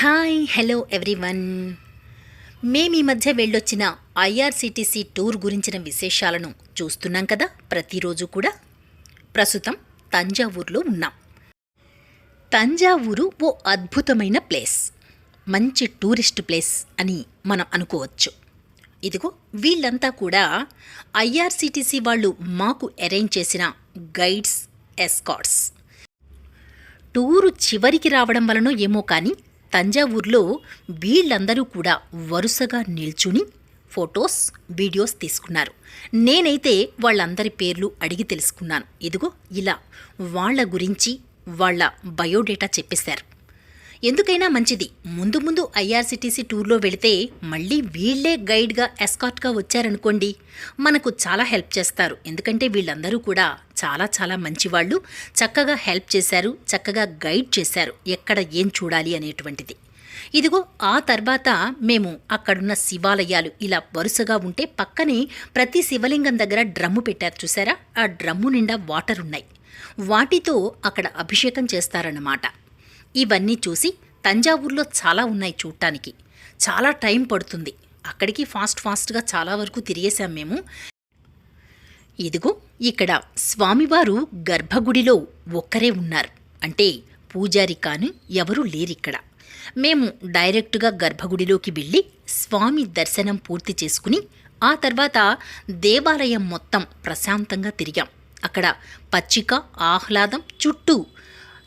Hi hello everyone మేము ఈ మధ్య వెళ్ళొచ్చిన ఐఆర్సిటీసీ టూర్ గురించిన విశేషాలను చూస్తున్నాం కదా ప్రతిరోజు కూడా. ప్రస్తుతం తంజావూరులో ఉన్నాం. తంజావూరు ఓ అద్భుతమైన ప్లేస్. మంచి టూరిస్ట్ ప్లేస్ అని మనం అనుకోవచ్చు. ఇదిగో వీళ్ళంతా కూడా ఐఆర్సిటీసీ వాళ్ళు మాకు అరేంజ్ చేసిన గైడ్స్ ఎస్కాట్స్ టూరు చివరికి రావడం వలనో ఏమో కానీ తంజావూరులో వీళ్ళందరూ కూడా వరుసగా నిల్చుని ఫొటోస్ వీడియోస్ తీసుకున్నారు. నేనైతే వాళ్ళందరి పేర్లు అడిగి తెలుసుకున్నాను. ఇదిగో ఇలా వాళ్ళ గురించి వాళ్ళ బయోడేటా చెప్పేశారు. ఎందుకైనా మంచిది. ముందు ముందు ఐఆర్సిటీసీ టూర్లో వెళితే మళ్ళీ వీళ్ళే గైడ్గా ఎస్కాట్గా వచ్చారనుకోండి. మనకు చాలా హెల్ప్ చేస్తారు. ఎందుకంటే వీళ్ళందరూ కూడా చాలా చాలా మంచివాళ్ళు. చక్కగా హెల్ప్ చేశారు చక్కగా గైడ్ చేశారు. ఎక్కడ ఏం చూడాలి అనేటువంటిది. ఇదిగో ఆ తర్వాత మేము అక్కడున్న శివాలయాలు ఇలా వరుసగా ఉంటే పక్కనే ప్రతి శివలింగం దగ్గర డ్రమ్ము పెట్టారు చూసారా? ఆ డ్రమ్ము నిండా వాటర్ ఉన్నాయి. వాటితో అక్కడ అభిషేకం చేస్తారన్నమాట. ఇవన్నీ చూసి తంజావూరులో చాలా ఉన్నాయి చూడటానికి చాలా టైం పడుతుంది. అక్కడికి ఫాస్ట్ ఫాస్ట్గా చాలా వరకు తిరిగేశాం మేము. ఇదిగో ఇక్కడ స్వామివారు గర్భగుడిలో ఒక్కరే ఉన్నారు. అంటే పూజారి కాని ఎవరూ లేరిక్కడ. మేము డైరెక్టుగా గర్భగుడిలోకి వెళ్ళి స్వామి దర్శనం పూర్తి చేసుకుని ఆ తర్వాత దేవాలయం మొత్తం ప్రశాంతంగా తిరిగాం. అక్కడ పచ్చిక ఆహ్లాదం చుట్టూ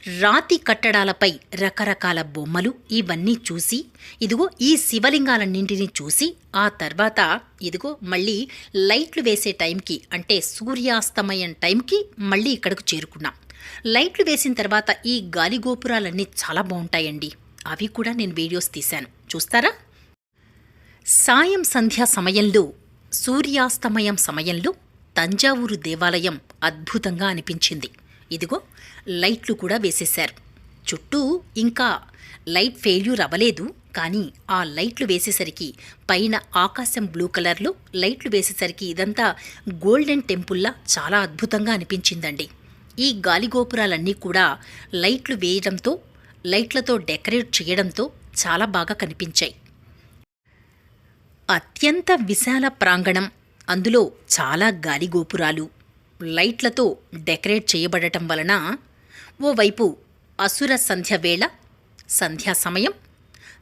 రాతి కట్టడాలపై రకరకాల బొమ్మలు ఇవన్నీ చూసి ఇదిగో ఈ శివలింగాలన్నింటినీ చూసి ఆ తర్వాత ఇదిగో మళ్ళీ లైట్లు వేసే టైంకి అంటే సూర్యాస్తమయం టైంకి మళ్ళీ ఇక్కడకు చేరుకున్నాం. లైట్లు వేసిన తర్వాత ఈ గాలి గోపురాలన్నీ చాలా బాగుంటాయండి. అవి కూడా నేను వీడియోస్ తీశాను. చూస్తారా? సాయం సంధ్యా సమయంలో సూర్యాస్తమయం సమయంలో తంజావూరు దేవాలయం అద్భుతంగా అనిపించింది. ఇదిగో లైట్లు కూడా వేసేశారు. చుట్టూ ఇంకా లైట్ ఫెయిల్యూర్ అవ్వలేదు కానీ ఆ లైట్లు వేసేసరికి పైన ఆకాశం బ్లూ కలర్లో లైట్లు వేసేసరికి ఇదంతా గోల్డెన్ టెంపుల్లా చాలా అద్భుతంగా అనిపించిందండి. ఈ గాలిగోపురాలన్నీ కూడా లైట్లు వేయడంతో లైట్లతో డెకరేట్ చేయడంతో చాలా బాగా కనిపించాయి. అత్యంత విశాల ప్రాంగణం అందులో చాలా గాలిగోపురాలు లైట్లతో డెకరేట్ చేయబడటం వలన ఓవైపు అసుర సంధ్య వేళ సంధ్యా సమయం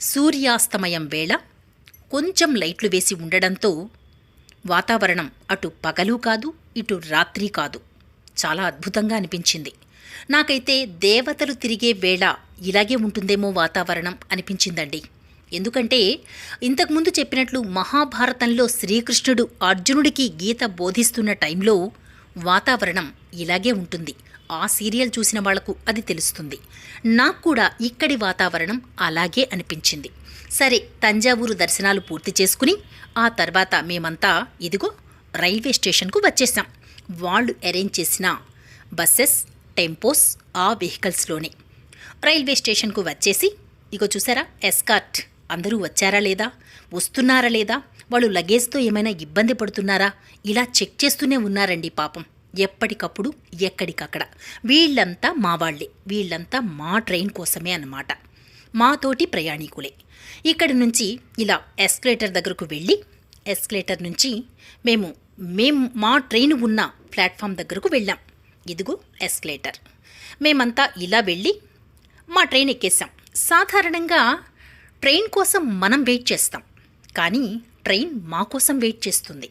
సూర్యాస్తమయం వేళ కొంచెం లైట్లు వేసి ఉండడంతో వాతావరణం అటు పగలు కాదు ఇటు రాత్రి కాదు. చాలా అద్భుతంగా అనిపించింది. నాకైతే దేవతలు తిరిగే వేళ ఇలాగే ఉంటుందేమో వాతావరణం అనిపించిందండి. ఎందుకంటే ఇంతకుముందు చెప్పినట్లు మహాభారతంలో శ్రీకృష్ణుడు అర్జునుడికి గీత బోధిస్తున్న టైంలో వాతావరణం ఇలాగే ఉంటుంది. ఆ సీరియల్ చూసిన వాళ్ళకు అది తెలుస్తుంది. నాకు కూడా ఇక్కడి వాతావరణం అలాగే అనిపించింది. సరే తంజావూరు దర్శనాలు పూర్తి చేసుకుని ఆ తర్వాత మేమంతా ఇదిగో రైల్వే స్టేషన్కు వచ్చేసాం. వాళ్ళు అరేంజ్ చేసిన బస్సెస్ టెంపోస్ ఆ వెహికల్స్లోనే. రైల్వే స్టేషన్కు వచ్చేసి ఇగో చూసారా ఎస్కార్ట్. అందరూ వచ్చారా లేదా? వస్తున్నారా లేదా? వాళ్ళు లగేజ్తో ఏమైనా ఇబ్బంది పడుతున్నారా? ఇలా చెక్ చేస్తూనే ఉన్నారండి పాపం. ఎప్పటికప్పుడు ఎక్కడికక్కడ. వీళ్ళంతా మా వాళ్ళే. వీళ్ళంతా మా ట్రైన్ కోసమే అన్నమాట. మాతోటి ప్రయాణికులే. ఇక్కడి నుంచి ఇలా ఎస్కలేటర్ దగ్గరకు వెళ్ళి ఎస్కలేటర్ నుంచి మేము మేము మా ట్రైన్ ఉన్న ప్లాట్ఫామ్ దగ్గరకు వెళ్ళాం. ఇదిగో ఎస్కలేటర్. మేమంతా ఇలా వెళ్ళి మా ట్రైన్ ఎక్కేసాం. సాధారణంగా ట్రైన్ కోసం మనం వెయిట్ చేస్తాం. కానీ ట్రైన్ మా కోసం వెయిట్ చేస్తుంది.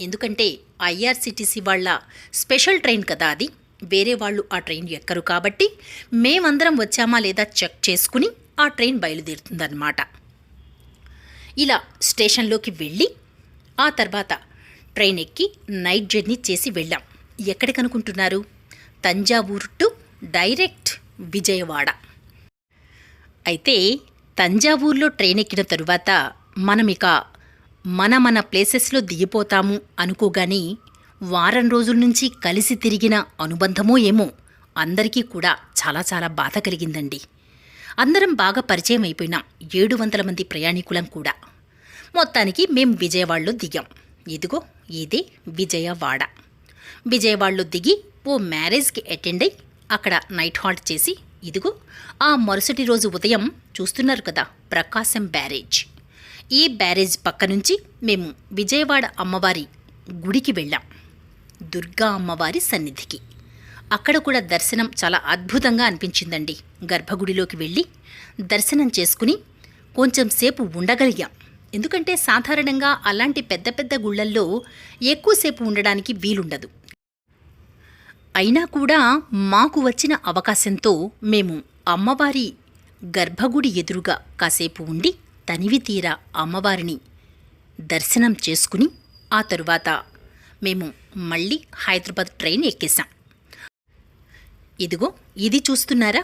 ఎందుకంటే ఐఆర్సిటీసీ వాళ్ళ స్పెషల్ ట్రైన్ కదా అది. వేరే వాళ్ళు ఆ ట్రైన్ ఎక్కరు కాబట్టి మేమందరం వచ్చామా లేదా చెక్ చేసుకుని ఆ ట్రైన్ బయలుదేరుతుందన్నమాట. ఇలా స్టేషన్లోకి వెళ్ళి ఆ తర్వాత ట్రైన్ ఎక్కి నైట్ జర్నీ చేసి వెళ్ళాం. ఎక్కడికి అనుకుంటున్నారు తంజావూరు టు డైరెక్ట్ విజయవాడ. అయితే తంజావూరులో ట్రైన్ ఎక్కిన తరువాత మనం ఇక మన మన ప్లేసెస్లో దిగిపోతాము అనుకోగాని వారం రోజుల నుంచి కలిసి తిరిగిన అనుబంధమో ఏమో అందరికీ కూడా చాలా చాలా బాధ కలిగిందండి. అందరం బాగా పరిచయం అయిపోయినాం ఏడు వందల మంది ప్రయాణికులం కూడా. మొత్తానికి మేం విజయవాడలో దిగాం. ఇదిగో ఇదే విజయవాడ. విజయవాడలో దిగి ఓ మ్యారేజ్కి అటెండ్ అయి అక్కడ నైట్ హాల్ట్ చేసి ఇదిగో ఆ మరుసటి రోజు ఉదయం చూస్తున్నారు కదా ప్రకాశం బ్యారేజ్. ఈ బ్యారేజ్ పక్క నుంచి మేము విజయవాడ అమ్మవారి గుడికి వెళ్ళాం దుర్గా అమ్మవారి సన్నిధికి. అక్కడ కూడా దర్శనం చాలా అద్భుతంగా అనిపించిందండి. గర్భగుడిలోకి వెళ్ళి దర్శనం చేసుకుని కొంచెం సేపు ఉండగలిగాం. ఎందుకంటే సాధారణంగా అలాంటి పెద్ద పెద్ద గుళ్ళల్లో ఎక్కువసేపు ఉండడానికి వీలుండదు. అయినా కూడా మాకు వచ్చిన అవకాశంతో మేము అమ్మవారి గర్భగుడి ఎదురుగా కాసేపు ఉండి తనివి తీరా అమ్మవారిని దర్శనం చేసుకుని ఆ తరువాత మేము మళ్ళీ హైదరాబాద్ ట్రైన్ ఎక్కేశాం. ఇదిగో ఇది చూస్తున్నారా?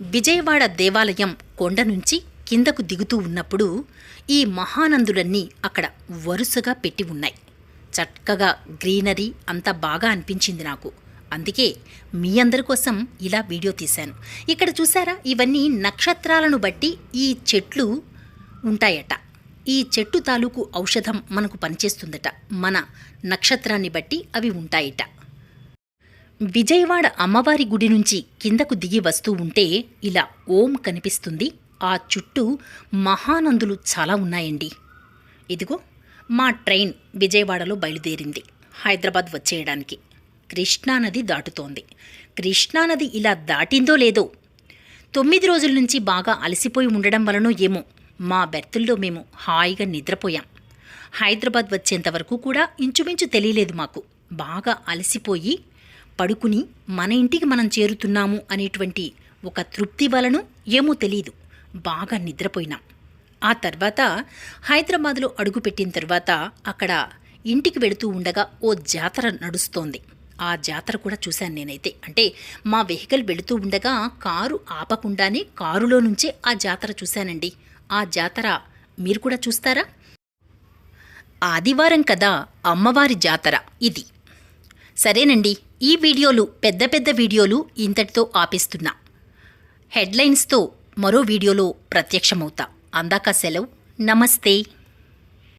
విజయవాడ దేవాలయం కొండ నుంచి కిందకు దిగుతూ ఉన్నప్పుడు ఈ మహానందులన్నీ అక్కడ వరుసగా పెట్టి ఉన్నాయి. చక్కగా గ్రీనరీ అంత బాగా అనిపించింది నాకు. అందుకే మీ అందరి కోసం ఇలా వీడియో తీశాను. ఇక్కడ చూసారా? ఇవన్నీ నక్షత్రాలను బట్టి ఈ చెట్లు ఉంటాయట. ఈ చెట్టు తాలూకు ఔషధం మనకు పనిచేస్తుందట. మన నక్షత్రాన్ని బట్టి అవి ఉంటాయట. విజయవాడ అమ్మవారి గుడి నుంచి కిందకు దిగి వస్తూ ఉంటే ఇలా ఓం కనిపిస్తుంది. ఆ చుట్టూ మహానందులు చాలా ఉన్నాయండి. ఇదిగో మా ట్రైన్ విజయవాడలో బయలుదేరింది. హైదరాబాద్ వచ్చేయడానికి. కృష్ణానది దాటుతోంది. కృష్ణానది ఇలా దాటిందో లేదో? తొమ్మిది రోజుల నుంచి బాగా అలసిపోయి ఉండడం వలనో ఏమో? మా బెర్తుల్లో మేము హాయిగా నిద్రపోయాం. హైదరాబాద్ వచ్చేంత వరకు కూడా ఇంచుమించు తెలియలేదు మాకు. బాగా అలసిపోయి పడుకుని మన ఇంటికి మనం చేరుతున్నాము అనేటువంటి ఒక తృప్తి వలన ఏమో తెలియదు బాగా నిద్రపోయినాం. ఆ తర్వాత హైదరాబాద్లో అడుగుపెట్టిన తర్వాత అక్కడ ఇంటికి వెళుతూ ఉండగా ఓ జాతర నడుస్తోంది. ఆ జాతర కూడా చూశాను నేనైతే. అంటే మా వెహికల్ వెళుతూ ఉండగా కారు ఆపకుండానే కారులో నుంచే ఆ జాతర చూశానండి. ఆ జాతర మీరు కూడా చూస్తారా? ఆదివారం కదా అమ్మవారి జాతర ఇది. సరేనండి ఈ వీడియోలు పెద్ద పెద్ద వీడియోలు ఇంతటితో ఆపేస్తున్నా. హెడ్లైన్స్తో మరో వీడియోలో ప్రత్యక్షమవుతా. అందాక సెలవు. నమస్తే.